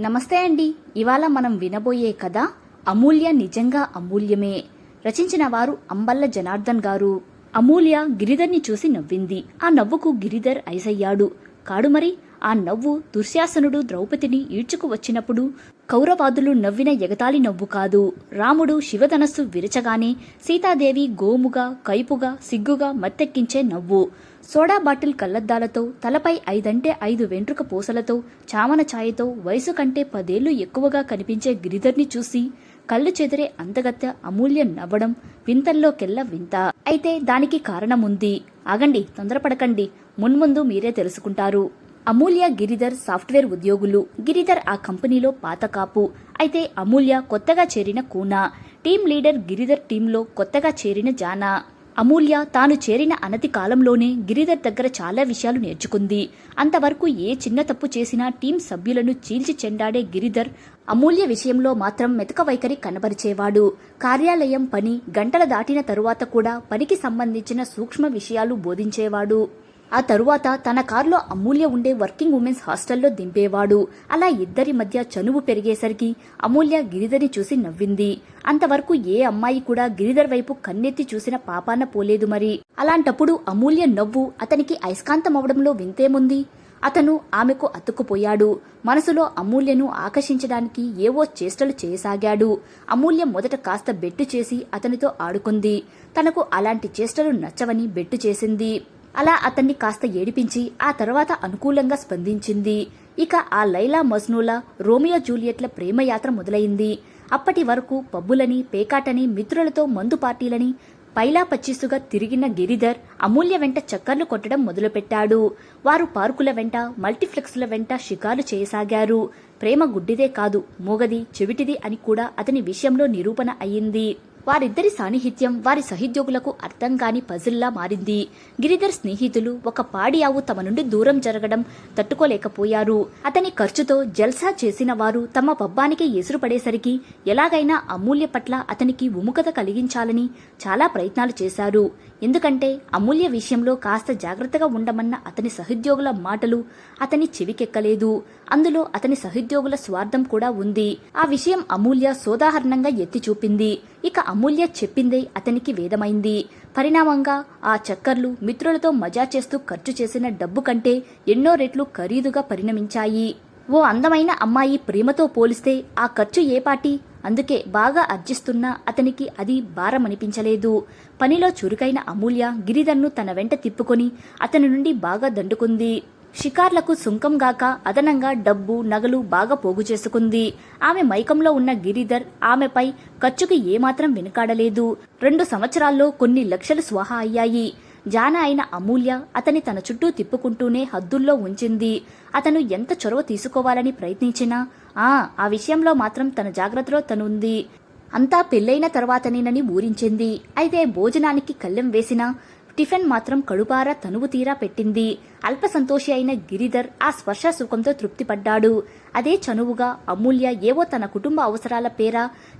నమస్తే అండి. ఇవాళ మనం వినబోయే కథ అమూల్య నిజంగా అమూల్యమే. రచించిన వారు అంబల్ల జనార్దన్ గారు. అమూల్య గిరిధర్ని చూసి నవ్వింది. ఆ నవ్వుకు గిరిధర్ ఐసయ్యాడు. కాడు మరి ఆ నవ్వు దుర్శాసనుడు ద్రౌపదిని ఈడ్చుకు వచ్చినప్పుడు కౌరవాదులు నవ్విన ఎగతాళి నవ్వు కాదు. రాముడు శివధనస్సు విరచగానే సీతాదేవి గోముగా కైపుగా సిగ్గుగా మత్తెక్కించే నవ్వు. సోడా బాటిల్ కళ్ళద్దాలతో తలపై ఐదంటే ఐదు వెంట్రుక పూసలతో చామన ఛాయతో వయసు కంటే పదేళ్ళు ఎక్కువగా కనిపించే గిరిధర్ని చూసి కళ్ళు చెదిరే అంతగత్య అమూల్య నవ్వడం వింతల్లోకెల్లా వింత. అయితే దానికి కారణముంది. ఆగండి తొందరపడకండి. మున్ముందు మీరే తెలుసుకుంటారు. అమూల్య గిరిధర్ సాఫ్ట్వేర్ ఉద్యోగులు. గిరిధర్ ఆ కంపెనీలో పాత కాపు. అయితే అమూల్య కొత్తగా చేరిన కూనా. టీం లీడర్ గిరిధర్ టీంలో కొత్తగా చేరిన జానా. అమూల్య తాను చేరిన అనతి కాలంలోనే గిరిధర్ దగ్గర చాలా విషయాలు నేర్చుకుంది. అంతవరకు ఏ చిన్న తప్పు చేసినా టీం సభ్యులను చీల్చి చెండాడే గిరిధర్ అమూల్య విషయంలో మాత్రం మెతక వైఖరి కనబరిచేవాడు. కార్యాలయం పని గంటల దాటిన తరువాత కూడా పనికి సంబంధించిన సూక్ష్మ విషయాలు బోధించేవాడు. ఆ తరువాత తన కారులో అమూల్య ఉండే వర్కింగ్ ఉమెన్స్ హాస్టల్లో దింపేవాడు. అలా ఇద్దరి మధ్య చనువు పెరిగేసరికి అమూల్య గిరిధర్ని చూసి నవ్వింది. అంతవరకు ఏ అమ్మాయి కూడా గిరిధర్ వైపు కన్నెత్తి చూసిన పాపాన పోలేదు మరి. అలాంటప్పుడు అమూల్య నవ్వు అతనికి అయస్కాంతమవడంలో వింతేముంది? అతను ఆమెకు అతుక్కుపోయాడు. మనసులో అమూల్యను ఆకర్షించడానికి ఏవో చేష్టలు చేయసాగాడు. అమూల్య మొదట కాస్త బెట్టు చేసి అతనితో ఆడుకుంది. తనకు అలాంటి చేష్టలు నచ్చవని బెట్టు చేసింది. అలా అతన్ని కాస్త ఏడిపించి ఆ తర్వాత అనుకూలంగా స్పందించింది. ఇక ఆ లైలా మజ్నూల రోమియో జూలియట్ల ప్రేమయాత్ర మొదలైంది. అప్పటి వరకు పబ్బులని పేకాటని మిత్రులతో మందు పార్టీలని పైలా పచ్చిసుగా తిరిగిన గిరిధర్ అమూల్య వెంట చక్కర్లు కొట్టడం మొదలుపెట్టాడు. వారు పార్కుల వెంట మల్టీప్లెక్స్ల వెంట షికారు చేయసాగారు. ప్రేమ గుడ్డిదే కాదు మూగది చెవిటిది అని కూడా అతని విషయంలో నిరూపణ అయ్యింది. వారిద్దరి సాన్నిహిత్యం వారి సహోద్యోగులకు అర్థం కాని పజిల్లా మారింది. గిరిధర్ స్నేహితులు ఒక పాడి ఆవు తమ నుండి దూరం జరగడం తట్టుకోలేకపోయారు. అతని ఖర్చుతో జల్సా చేసిన వారు తమ పబ్బానికి ఎసురుపడేసరికి ఎలాగైనా అమూల్య పట్ల అతనికి ఉముఖత కలిగించాలని చాలా ప్రయత్నాలు చేశారు. ఎందుకంటే అమూల్య విషయంలో కాస్త జాగ్రత్తగా ఉండమన్న అతని సహోద్యోగుల మాటలు అతని చెవికెక్కలేదు. అందులో అతని సహోద్యోగుల స్వార్థం కూడా ఉంది. ఆ విషయం అమూల్య సోదాహరణంగా ఎత్తి చూపింది ఇక అమూల్య చెప్పిందే అతనికి వేదమైంది. పరిణామంగా ఆ చక్కర్లు మిత్రులతో మజా చేస్తూ ఖర్చు చేసిన డబ్బు కంటే ఎన్నో రెట్లు ఖరీదుగా పరిణమించాయి. ఓ అందమైన అమ్మాయి ప్రేమతో పోలిస్తే ఆ ఖర్చు ఏపాటి అందుకే బాగా అర్జిస్తున్నా అతనికి అది భారమనిపించలేదు. పనిలో చురుకైన అమూల్య గిరిధర్ను తన వెంట తిప్పుకొని అతని నుండి బాగా దండుకుంది. షికార్లకు సుంకం గాక అదనంగా డబ్బు నగలు బాగా పోగు చేసుకుంది. ఆమె మైకంలో ఉన్న గిరిధర్ ఆమెపై ఖర్చుకి ఏమాత్రం వెనుకాడలేదు. రెండు సంవత్సరాల్లో కొన్ని లక్షలు స్వాహా అయ్యాయి. జాన అయిన అమూల్య అతని తన చుట్టూ తిప్పుకుంటూనే హద్దుల్లో ఉంచింది. అతను ఎంత చొరవ తీసుకోవాలని ప్రయత్నించినా ఆ ఆ విషయంలో మాత్రం తన జాగ్రత్తలో తనుంది. అంతా పెళ్ళైన తర్వాతనేనని ఊరించింది. అయితే భోజనానికి కళ్ళెం వేసినా టిఫిన్ మాత్రం కడుపారా తనువు తీరా పెట్టింది. అల్ప సంతోషి అయిన గిరిధర్ ఆ స్పర్శ సుఖంతో తృప్తిపడ్డాడు. అదే చనువుగా అమూల్య ఏవో తన కుటుంబ అవసరాల పేర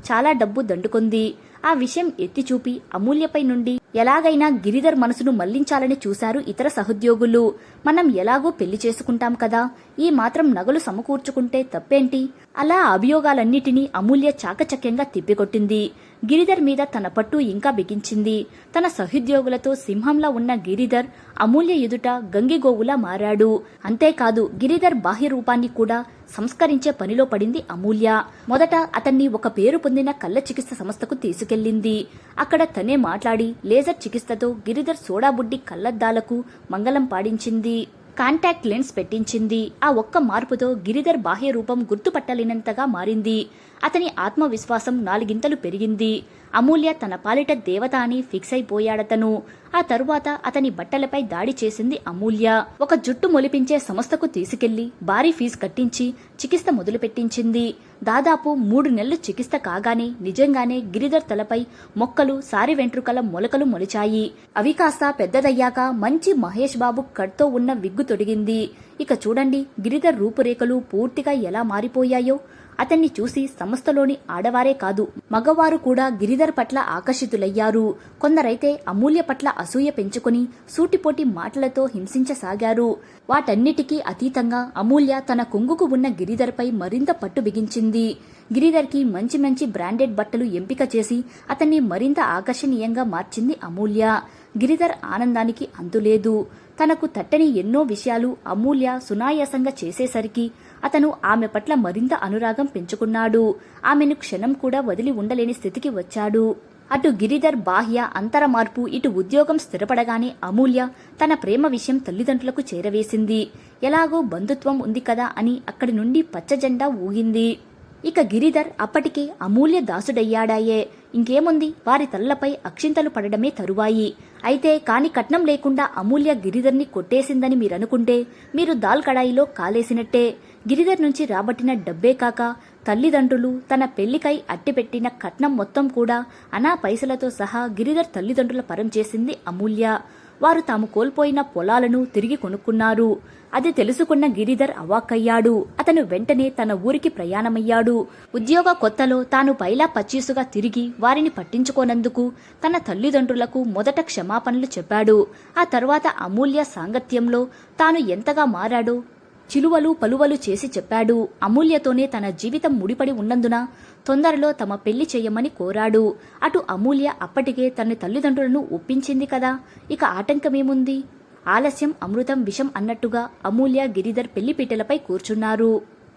చాలా డబ్బు దండుకుంది. ఆ విషయం ఎత్తి చూపి అమూల్యపై నుండి ఎలాగైనా గిరిధర్ మనసును మళ్ళించాలని చూశారు ఇతర సహోద్యోగులు. మనం ఎలాగో పెళ్ళి చేసుకుంటాం కదా ఈ మాత్రం నగలు సమకూర్చుకుంటే తప్పేంటి? అలా అభియోగాలన్నిటినీ అమూల్య చాకచక్యంగా తిప్పికొట్టింది. గిరిధర్ మీద తన పట్టు ఇంకా బిగించింది. తన సహోద్యోగులతో సింహంలా ఉన్న గిరిధర్ అమూల్య ఎదుట గంగిగోవులా మారాడు. అంతేకాదు గిరిధర్ బాహ్య రూపాన్ని కూడా సంస్కరించే పనిలో పడింది అమూల్య. మొదట అతన్ని ఒక పేరు పొందిన కళ్ళ చికిత్స సంస్థకు తీసుకెళ్ళింది అక్కడ తనే మాట్లాడి లేజర్ చికిత్సతో గిరిధర్ సోడాబుడ్డి కళ్ళద్దాలకు మంగళం పాడించింది. Contact lens పెట్టించింది. ఆ ఒక్క మార్పుతో గిరిధర్ బాహ్య రూపం గుర్తుపట్టలేనంతగా మారింది. అతని ఆత్మవిశ్వాసం నాలుగింతలు పెరిగింది. అమూల్య తన పాలిట దేవత అని ఫిక్స్ అయిపోయాడతను ఆ తరువాత అతని బట్టలపై దాడి చేసింది అమూల్య. ఒక జుట్టు మొలిపించే సంస్థకు తీసుకెళ్ళి భారీ ఫీజు కట్టించి చికిత్స మొదలుపెట్టించింది. దాదాపు మూడు నెలలు చికిత్స కాగానే నిజంగానే గిరిధర్ తలపై మొక్కలు సారి వెంట్రుకల మొలకలు మొలిచాయి. అవి కాస్త పెద్దదయ్యాక మంచి మహేష్ బాబు కట్తో ఉన్న విగ్గు తొడిగింది. ఇక చూడండి గిరిధర్ రూపురేఖలు పూర్తిగా ఎలా మారిపోయాయో. అతన్ని చూసి సంస్థలోని ఆడవారే కాదు మగవారు కూడా గిరిధర్ పట్ల ఆకర్షితులయ్యారు. కొందరైతే అమూల్య పట్ల అసూయ పెంచుకుని సూటిపోటి మాటలతో హింసించసాగారు. వాటన్నిటికీ అతీతంగా అమూల్య తన కొంగుకు ఉన్న గిరిధర్పై మరింత పట్టు బిగించింది. గిరిధర్కి మంచి మంచి బ్రాండెడ్ బట్టలు ఎంపిక చేసి అతన్ని మరింత ఆకర్షణీయంగా మార్చింది అమూల్య. గిరిధర్ ఆనందానికి అంతులేదు. తనకు తట్టని ఎన్నో విషయాలు అమూల్య సునాయాసంగా చేసేసరికి అతను ఆమె పట్ల మరింత అనురాగం పెంచుకున్నాడు. ఆమెను క్షణం కూడా వదిలి ఉండలేని స్థితికి వచ్చాడు. అటు గిరిధర్ బాహ్య అంతర మార్పు ఇటు ఉద్యోగం స్థిరపడగానే అమూల్య తన ప్రేమ విషయం తల్లిదండ్రులకు చేరవేసింది. ఎలాగో బంధుత్వం ఉంది కదా అని అక్కడి నుండి పచ్చజెండా ఊగింది ఇక గిరిధర్ అప్పటికే అమూల్య దాసుడయ్యాడాయే. ఇంకేముంది? వారి తలలపై అక్షింతలు పడడమే తరువాయి. అయితే కాని కట్నం లేకుండా అమూల్య గిరిధర్ని కొట్టేసిందని మీరనుకుంటే మీరు దాల్ కడాయిలో కాలేసినట్టే. గిరిధర్ నుంచి రాబట్టిన డబ్బే కాక తల్లిదండ్రులు తన పెళ్ళికై అట్టిపెట్టిన కట్నం మొత్తం కూడా అనా పైసలతో సహా గిరిధర్ తల్లిదండ్రుల పరం చేసింది అమూల్య. వారు తాము కోల్పోయిన పొలాలను తిరిగి కొనుక్కున్నారు. అది తెలుసుకున్న గిరిధర్ అవాక్కయ్యాడు. అతను వెంటనే తన ఊరికి ప్రయాణమయ్యాడు. ఉద్యోగ కొత్తలో తాను పైలా పచ్చీసుగా తిరిగి వారిని పట్టించుకోనందుకు తన తల్లిదండ్రులకు మొదట క్షమాపణలు చెప్పాడు. ఆ తర్వాత అమూల్య సాంగత్యంలో తాను ఎంతగా మారాడో చిలువలు పలువలు చేసి చెప్పాడు. అమూల్యతోనే తన జీవితం ముడిపడి ఉన్నందున తొందరలో తమ పెళ్ళి చేయమని కోరాడు. అటు అమూల్య అప్పటికే తన తల్లిదండ్రులను ఒప్పించింది కదా. ఇక ఆటంకమేముంది? ఆలస్యం అమృతం విషం అన్నట్టుగా అమూల్య గిరిధర్ పెళ్ళిపీటలపై కూర్చున్నారు.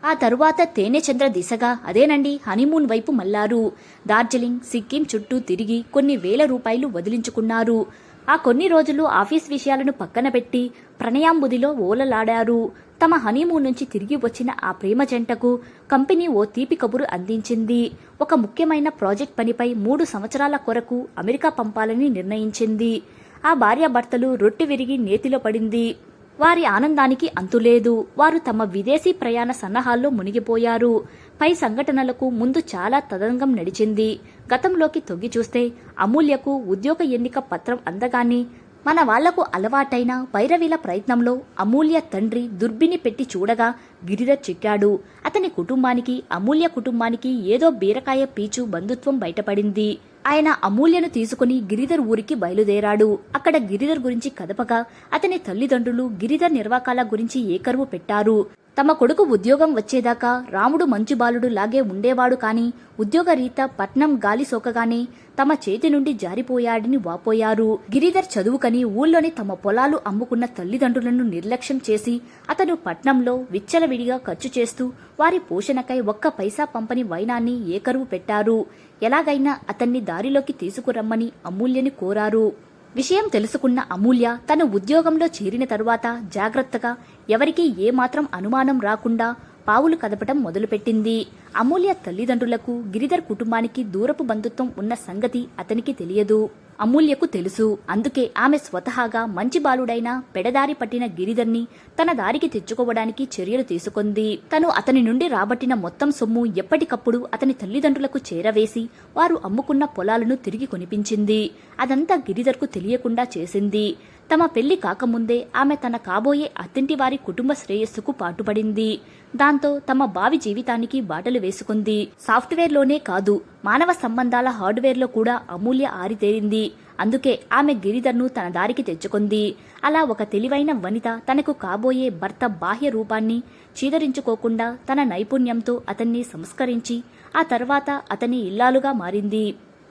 ఆ తరువాత తేనెచంద్ర దిశగా అదేనండి హనీమూన్ వైపు మల్లారు డార్జిలింగ్ సిక్కిం చుట్టూ తిరిగి కొన్ని వేల రూపాయలు వదిలించుకున్నారు. ఆ కొన్ని రోజులు ఆఫీస్ విషయాలను పక్కన పెట్టి ప్రణయాంబుదిలో ఓలలాడారు. తమ హనీమూన్ నుంచి తిరిగి వచ్చిన ఆ ప్రేమ జంటకు కంపెనీ ఓ తీపి కబురు అందించింది. ఒక ముఖ్యమైన ప్రాజెక్ట్ పనిపై మూడు సంవత్సరాల కొరకు అమెరికా పంపాలని నిర్ణయించింది. ఆ భార్యాభర్తలు రొట్టె విరిగి నేతిలో పడింది. వారి ఆనందానికి అంతులేదు వారు తమ విదేశీ ప్రయాణ సన్నాహాల్లో మునిగిపోయారు. పై సంఘటనలకు ముందు చాలా తదంగం నడిచింది. గతంలోకి తొంగి చూస్తే అమూల్యకు ఉద్యోగ ఎన్నిక పత్రం అందగానే మన వాళ్ళకు అలవాటైన వైరవీల ప్రయత్నంలో అమూల్య తండ్రి దుర్బిని పెట్టి చూడగా గిరిధర్ చిక్కాడు. అతని కుటుంబానికి అమూల్య కుటుంబానికి ఏదో బీరకాయ పీచు బంధుత్వం బయటపడింది. ఆయన అమూల్యను తీసుకుని గిరిధర్ ఊరికి బయలుదేరాడు. అక్కడ గిరిధర్ గురించి కదపగా అతని తల్లిదండ్రులు గిరిధర్ నిర్వాకాల గురించి ఏకరువు పెట్టారు? తమ కొడుకు ఉద్యోగం వచ్చేదాకా రాముడు మంచు బాలుడు లాగే ఉండేవాడు కాని ఉద్యోగరీత పట్నం గాలి సోకగానే తమ చేతి నుండి జారిపోయాడని వాపోయారు. గిరిధర్ చదువుకని ఊళ్ళోని తమ పొలాలు అమ్ముకున్న తల్లిదండ్రులను నిర్లక్ష్యం చేసి అతను పట్నంలో విచ్చలవిడిగా ఖర్చు చేస్తూ వారి పోషణకై ఒక్క పైసా పంపని వైనాన్ని ఏకరువు పెట్టారు? ఎలాగైనా అతన్ని దారిలోకి తీసుకురమ్మని అమూల్యని కోరారు. విషయం తెలుసుకున్న అమూల్య తన ఉద్యోగంలో చేరిన తరువాత జాగ్రత్తగా ఎవరికీ ఏమాత్రం అనుమానం రాకుండా పావులు కదపటం మొదలుపెట్టింది. అమూల్య తల్లిదండ్రులకు గిరిధర్ కుటుంబానికి దూరపు బంధుత్వం ఉన్న సంగతి అతనికి తెలియదు. అమూల్యకు తెలుసు. అందుకే ఆమె స్వతహాగా మంచి బాలుడైన పెడదారి పట్టిన గిరిధర్ని తన దారికి తెచ్చుకోవడానికి చర్యలు తీసుకుంది. తను అతని నుండి రాబట్టిన మొత్తం సొమ్ము ఎప్పటికప్పుడు అతని తల్లిదండ్రులకు చేరవేసి వారు అమ్ముకున్న పొలాలను తిరిగి కొనిపించింది. అదంతా గిరిధర్కు తెలియకుండా చేసింది. తమ పెళ్ళి కాకముందే ఆమె తన కాబోయే అత్తింటి వారి కుటుంబ శ్రేయస్సుకు పాటుపడింది. దాంతో తమ భావి జీవితానికి బాటలు వేసుకుంది. సాఫ్ట్వేర్లోనే కాదు మానవ సంబంధాల హార్డ్వేర్లో కూడా అమూల్య ఆరితేరింది అందుకే ఆమె గిరిధర్ను తన దారికి తెచ్చుకుంది. అలా ఒక తెలివైన వనిత తనకు కాబోయే భర్త బాహ్య రూపాన్ని చీదరించుకోకుండా తన నైపుణ్యంతో అతన్ని సంస్కరించి ఆ తర్వాత అతని ఇల్లాలుగా మారింది.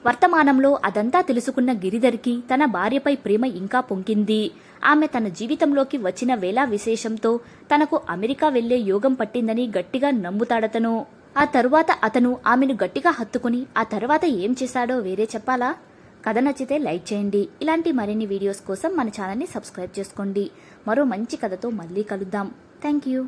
వర్తమానంలో అదంతా తెలుసుకున్న గిరిధర్కి తన భార్యపై ప్రేమ ఇంకా పొంకింది. ఆమె తన జీవితంలోకి వచ్చిన వేళా విశేషంతో తనకు అమెరికా వెళ్ళే యోగం పట్టిందని గట్టిగా నమ్ముతాడతను. ఆ తరువాత అతను ఆమెను గట్టిగా హత్తుకుని ఆ తర్వాత ఏం చేశాడో వేరే చెప్పాలా? కథ నచ్చితే లైక్ చేయండి. ఇలాంటి మరిన్ని వీడియోస్ కోసం మన ఛానల్ని సబ్స్క్రైబ్ చేసుకోండి. మరో మంచి కథతో మళ్ళీ కలుద్దాం. Thank you